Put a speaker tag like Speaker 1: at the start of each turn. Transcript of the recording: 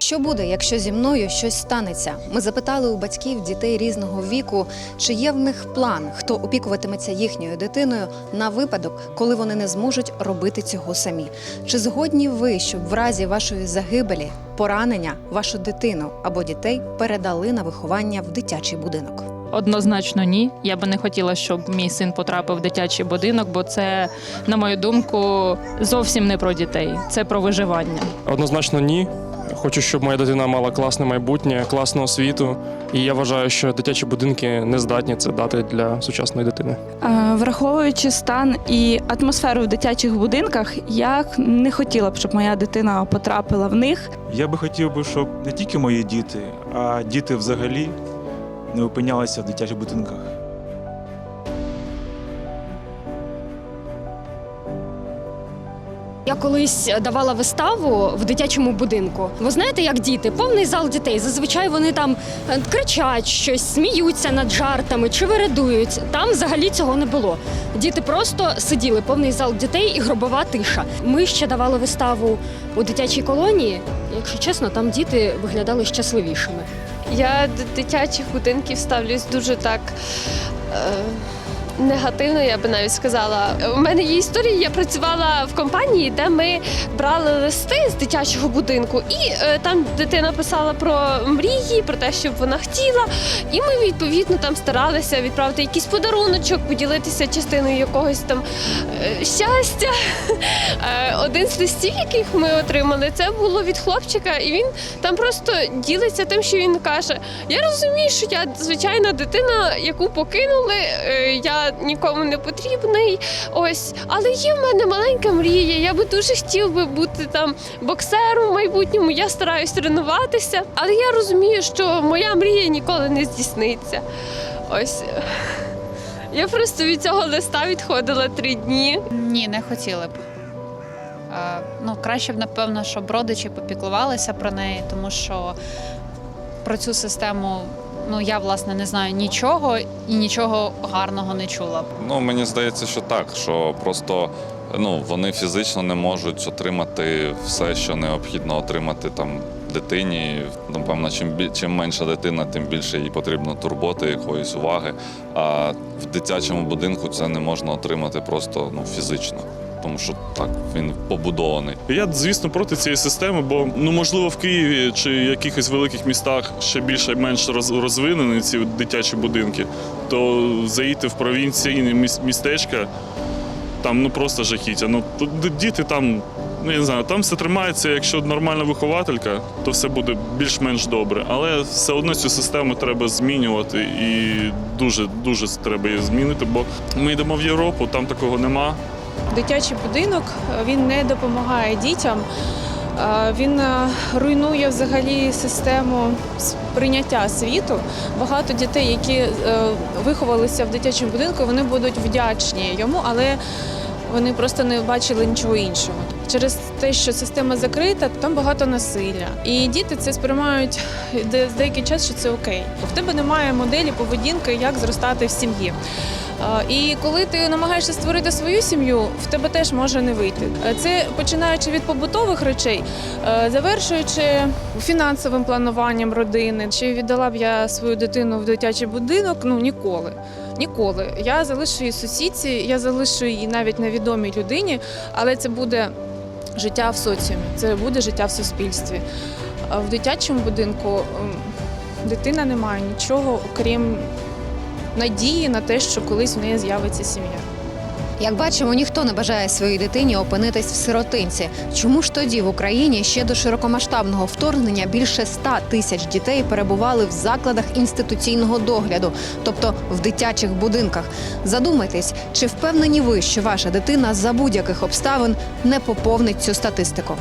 Speaker 1: Що буде, якщо зі мною щось станеться? Ми запитали у батьків дітей різного віку, чи є в них план, хто опікуватиметься їхньою дитиною на випадок, коли вони не зможуть робити цього самі. Чи згодні ви, щоб в разі вашої загибелі, поранення вашу дитину або дітей передали на виховання в дитячий будинок?
Speaker 2: Однозначно ні. Я би не хотіла, щоб мій син потрапив в дитячий будинок, бо це, на мою думку, зовсім не про дітей, це про виживання.
Speaker 3: Однозначно ні. Хочу, щоб моя дитина мала класне майбутнє, класну освіту. І я вважаю, що дитячі будинки не здатні це дати для сучасної дитини.
Speaker 4: Е, Враховуючи стан і атмосферу в дитячих будинках, я не хотіла б, щоб моя дитина потрапила в них.
Speaker 5: Я би хотів би, щоб не тільки мої діти, а діти взагалі не опинялися в дитячих будинках.
Speaker 6: Я колись давала виставу в дитячому будинку. Ви знаєте, як діти, повний зал дітей. Зазвичай вони там е, кричать щось, сміються над жартами чи вередують. Там взагалі цього не було. Діти просто сиділи, повний зал дітей і гробова тиша. Ми ще давали виставу у дитячій колонії. Якщо чесно, там діти виглядали щасливішими.
Speaker 7: Я до дитячих будинків ставлюсь дуже так. Е... Негативно, я би навіть сказала. У мене є історія. Я працювала в компанії, де ми брали листи з дитячого будинку, і е, там дитина писала про мрії, про те, що вона хотіла. І ми відповідно там старалися відправити якийсь подаруночок, поділитися частиною якогось там е, щастя. Е, один з листів, яких ми отримали, це було від хлопчика, і він там просто ділиться тим, що він каже: Я розумію, що я звичайна дитина, яку покинули. е, Я нікому не потрібний. Ось, але є в мене маленька мрія. Я би дуже хотів би бути там боксером в майбутньому. Я стараюсь тренуватися, але я розумію, що моя мрія ніколи не здійсниться. Ось. Я просто від цього листа відходила три дні.
Speaker 8: Ні, не хотіли б. Ну, краще б, напевно, щоб родичі попіклувалися про неї, тому що про цю систему ну, я, власне, не знаю нічого і нічого гарного не чула.
Speaker 9: Ну, мені здається, що так, що просто ну, вони фізично не можуть отримати все, що необхідно отримати там дитині. Напевно, чим бі- чим менша дитина, тим більше їй потрібно турботи, якоїсь уваги. А в дитячому будинку це не можна отримати просто ну, фізично. Тому що так він побудований.
Speaker 10: Я, звісно, проти цієї системи, бо ну можливо в Києві чи якихось великих містах ще більше менш роз- розвинені ці дитячі будинки, то заїти в провінційні міс- містечка там ну просто жахіття. Ну діти там, ну я не знаю, там все тримається. Якщо нормальна вихователька, то все буде більш-менш добре. Але все одно цю систему треба змінювати і дуже дуже треба її змінити, бо ми йдемо в Європу, там такого нема.
Speaker 4: Дитячий будинок він не допомагає дітям. Він е, руйнує взагалі систему сприйняття світу. Багато дітей, які е, виховалися в дитячому будинку, вони будуть вдячні йому, але вони просто не бачили нічого іншого. Через те, що система закрита, там багато насилля. І діти це сприймають з деякий час, що це окей. В тебе немає моделі поведінки, як зростати в сім'ї. Е, І коли ти намагаєшся створити свою сім'ю, в тебе теж може не вийти. Е, Це починаючи від побутових речей, е, завершуючи фінансовим плануванням родини. Чи віддала б я свою дитину в дитячий будинок? Ну ніколи. Ніколи. Я залишу її сусідці, я залишу її навіть невідомій людині, але це буде життя в соціумі, це буде життя в суспільстві. В дитячому будинку дитина не має нічого, окрім надії на те, що колись в неї з'явиться сім'я.
Speaker 1: Як бачимо, ніхто не бажає своїй дитині опинитись в сиротинці. Чому ж тоді в Україні ще до широкомасштабного вторгнення більше 100 тисяч дітей перебували в закладах інституційного догляду, тобто в дитячих будинках? Задумайтесь, чи впевнені ви, що ваша дитина за будь-яких обставин не поповнить цю статистику?